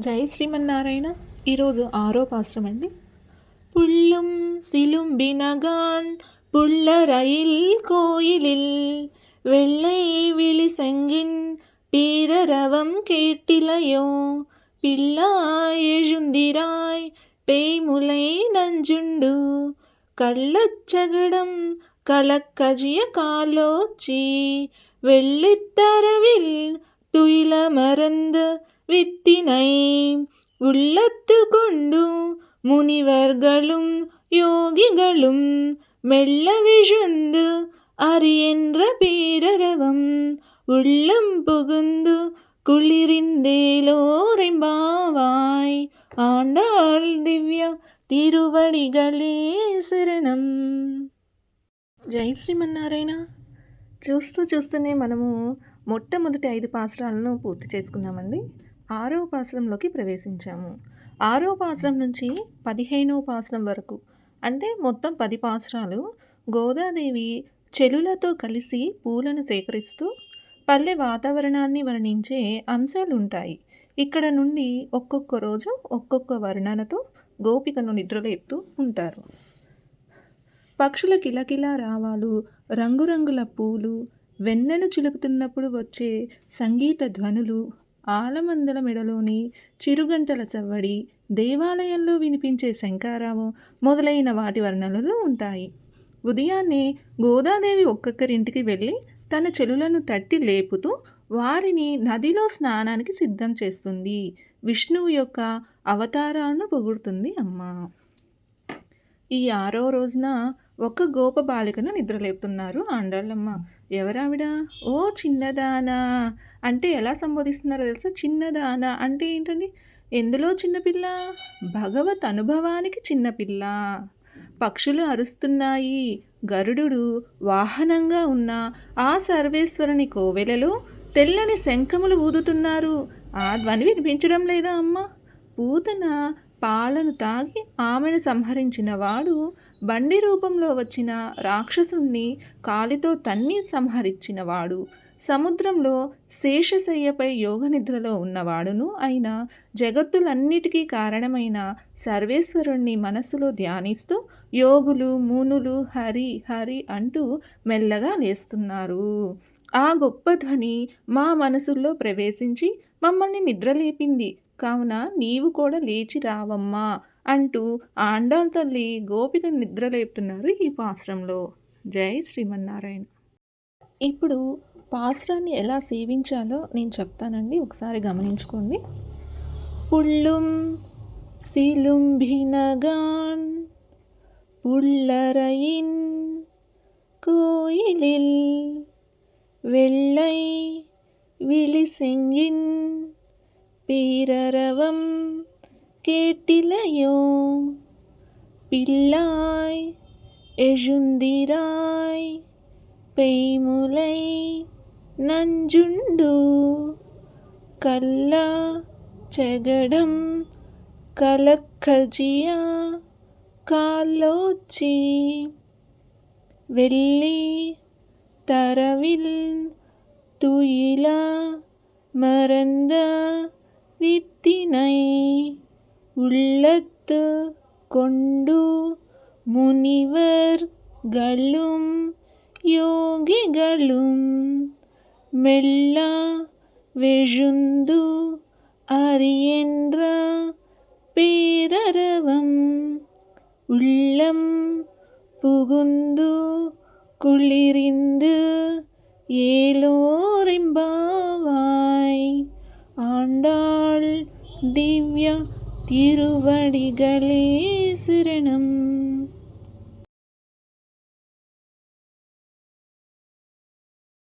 జై శ్రీమన్నారాయణ ఈరోజు ఆరో పాశ్రం అండి పుళ్ళుం సిలుంబినగాన్ புள்ள ரயில் கோயிலில் வெள்ளை விழி சங்கின் பீரரவம் கேட்டிலையோ பிள்ளா எழுந்திராய் பேய்முலை நஞ்சுண்டு கள்ளச்சகடம் கலக்கஜிய காலோச்சி வெள்ளித்தரவில் துயில மறந்து வித்தினை உள்ளத்து கொண்டு முனிவர்களும் யோகிகளும் மெல்ல விழுந்து அரியென்ற பேரரவம் உள்ளம் புகுந்து குளிரிந்தேலோரெம்பாவாய் ஆண்டாள் திவ்ய తిరువడిగలే శరణం జై శ్రీమన్నారాయణ చూస్తూ చూస్తూనే మనము మొట్టమొదటి ఐదు పాశ్రాలను పూర్తి చేసుకున్నామండి ఆరోపాశ్రంలోకి ప్రవేశించాము. ఆరవ పాశ్రం నుంచి పదిహేనో పాశ్రం వరకు అంటే మొత్తం పది పాశ్రాలు గోదాదేవి చెలులతో కలిసి పూలను సేకరిస్తూ పల్లె వాతావరణాన్ని వర్ణించే అంశాలు ఉంటాయి ఇక్కడ నుండి ఒక్కొక్క రోజు ఒక్కొక్క వర్ణనతో గోపికను నిద్రలేపుతూ ఉంటారు. పక్షుల కిలకిలా రావాలు రంగురంగుల పూలు వెన్నెలు చిలుకుతున్నప్పుడు వచ్చే సంగీత ధ్వనులు ఆలమందల మెడలోని చిరుగంటల సవ్వడి దేవాలయంలో వినిపించే శంకారావం మొదలైన వాటి వర్ణనలు ఉంటాయి. ఉదయాన్నే గోదాదేవి ఒక్కొక్కరింటికి వెళ్ళి తన చెలులను తట్టి లేపుతూ వారిని నదిలో స్నానానికి సిద్ధం చేస్తుంది. విష్ణువు యొక్క అవతారాలను పొగుడుతుంది అమ్మ. ఈ ఆరో రోజున ఒక గోప బాలికను నిద్రలేపుతున్నారు ఆండాళ్ళమ్మ. ఎవరావిడ? ఓ చిన్నదానా! అంటే ఎలా సంబోధిస్తున్నారో తెలుసా? చిన్నదాన అంటే ఏంటండి? ఎందులో చిన్నపిల్ల? భగవత్ అనుభవానికి చిన్నపిల్ల. పక్షులు అరుస్తున్నాయి. గరుడు వాహనంగా ఉన్న ఆ సర్వేశ్వరుని కోవెలలో తెల్లని శంఖములు ఊదుతున్నారు. ఆ ధ్వని వినిపించడం లేదా అమ్మ? పూతన పాలను తాగి ఆమెను సంహరించిన వాడు బండి రూపంలో వచ్చిన రాక్షసుణ్ణి కాలితో తన్ని సంహరించిన వాడు. సముద్రంలో శేషశయ్యపై యోగ నిద్రలో ఉన్నవాడును అయిన జగత్తులన్నిటికీ కారణమైన సర్వేశ్వరుణ్ణి మనసులో ధ్యానిస్తూ యోగులు మునులు హరి హరి అంటూ మెల్లగా లేస్తున్నారు. ఆ గొప్ప ధ్వని మా మనసుల్లో ప్రవేశించి మమ్మల్ని నిద్రలేపింది. కావున నీవు కూడా లేచి రావమ్మా అంటూ ఆండాల్ తల్లి గోపిక నిద్రలేపుతున్నారు ఈ పాశ్రంలో. జై శ్రీమన్నారాయణ. ఇప్పుడు పాశ్రాన్ని ఎలా సేవించాలో నేను చెప్తానండి ఒకసారి గమనించుకోండి పుల్లుం సిలుంభినగాన్ పుల్లరయిన్ கோயிலில் வெள்ளை விழிசெங்கின் பேரரவம் கேட்டிலையோ பிள்ளாய் எழுந்திராய் பெய்முலை నంజుండు కల్ల చెగడం కలక్కజియా కాలోచి వెళ్ళి தரவில் துயில மறந்த வித்தினை உள்ளத்து கொண்டு முனிவர்களும் யோகிகளும் மெல்ல வெழுந்து அறியென்ற பேரரவம். உள்ளம் புகுந்து குளிரிந்து ஏலோரிம்பாவாய். ஆண்டாள் திவ்யா திருவடிகளே சிரணம்.